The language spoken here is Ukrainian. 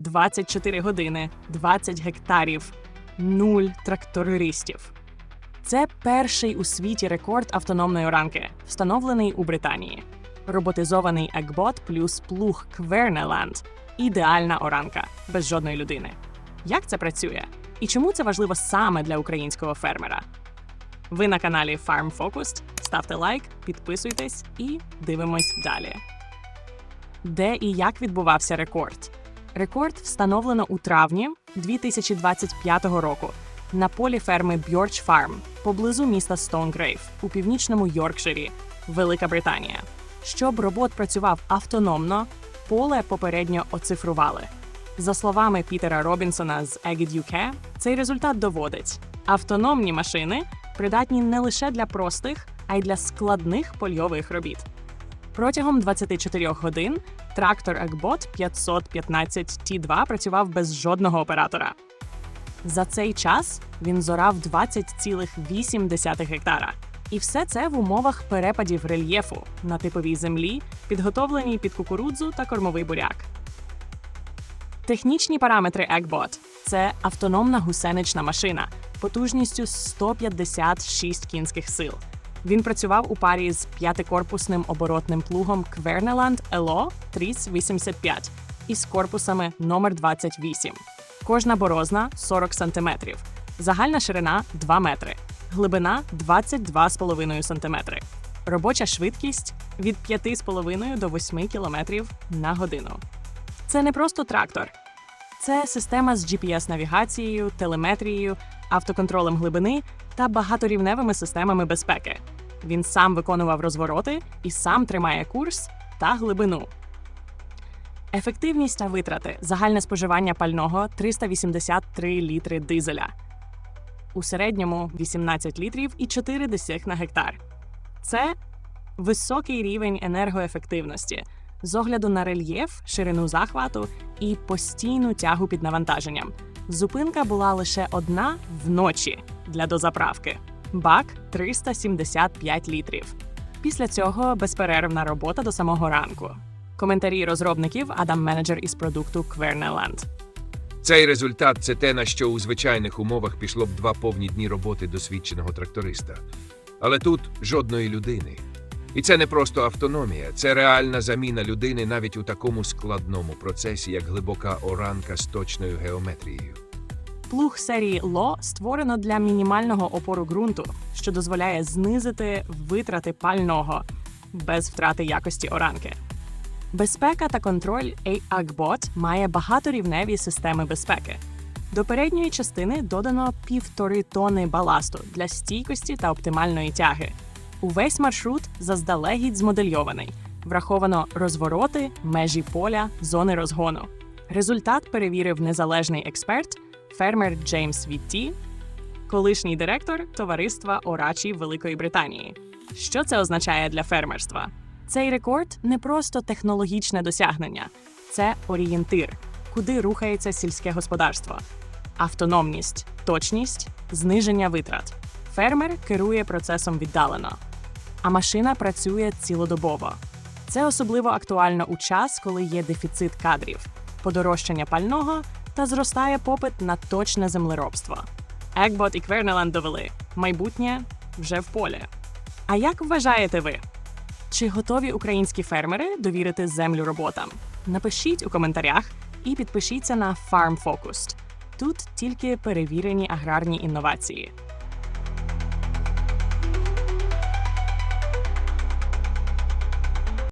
24 години, 20 гектарів, нуль трактористів. Це перший у світі рекорд автономної оранки, встановлений у Британії. Роботизований екбот плюс плуг Квернеланд ідеальна оранка без жодної людини. Як це працює? І чому це важливо саме для українського фермера? Ви на каналі Farm Focused. Ставте лайк, підписуйтесь і дивимось далі. Де і як відбувався рекорд? Рекорд встановлено у травні 2025 року на полі ферми Бьорч Farm поблизу міста Стоунгрейв у північному Йоркширі, Велика Британія. Щоб робот працював автономно, поле попередньо оцифрували. За словами Пітера Робінсона з Agid UK, цей результат доводить: автономні машини придатні не лише для простих, а й для складних польових робіт. Протягом 24 годин трактор Екбот 515 T2 працював без жодного оператора. За цей час він зорав 20,8 гектара. І все це в умовах перепадів рельєфу на типовій землі, підготовленій під кукурудзу та кормовий буряк. Технічні параметри Екбот це автономна гусенична машина потужністю 156 кінських сил. Він працював у парі з п'ятикорпусним оборотним плугом Квернеланд ЕЛО 385 із корпусами номер 28. Кожна борозна 40 см, загальна ширина 2 метри, глибина 22,5 см. Робоча швидкість від 5,5 до 8 км на годину. Це не просто трактор, це система з GPS-навігацією, телеметрією, автоконтролем глибини та багаторівневими системами безпеки. Він сам виконував розвороти і сам тримає курс та глибину. Ефективність та витрати загальне споживання пального 383 літри дизеля. У середньому 18 літрів і 4 десятих на гектар. Це високий рівень енергоефективності з огляду на рельєф, ширину захвату і постійну тягу під навантаженням. Зупинка була лише одна вночі для дозаправки. Бак 375 літрів. Після цього безперервна робота до самого ранку. Коментарі розробників Адам менеджер із продукту Квернеланд. Цей результат це те, на що у звичайних умовах пішло б два повні дні роботи досвідченого тракториста. Але тут жодної людини. І це не просто автономія, це реальна заміна людини навіть у такому складному процесі, як глибока оранка з точною геометрією. Плуг серії ЛО створено для мінімального опору ґрунту, що дозволяє знизити витрати пального без втрати якості оранки. Безпека та контроль AAGBot має багаторівневі системи безпеки. До передньої частини додано півтори тони баласту для стійкості та оптимальної тяги. Увесь маршрут заздалегідь змодельований. Враховано розвороти, межі поля, зони розгону. Результат перевірив незалежний експерт, фермер Джеймс Вітті, колишній директор товариства Орачі Великої Британії. Що це означає для фермерства? Цей рекорд не просто технологічне досягнення, це орієнтир, куди рухається сільське господарство. Автономність, точність, зниження витрат. Фермер керує процесом віддалено, а машина працює цілодобово. Це особливо актуально у час, коли є дефіцит кадрів, подорожчання пального та зростає попит на точне землеробство. Екбот і Квернеланд довели майбутнє вже в полі. А як вважаєте ви? Чи готові українські фермери довірити землю роботам? Напишіть у коментарях і підпишіться на Farm Focused. Тут тільки перевірені аграрні інновації.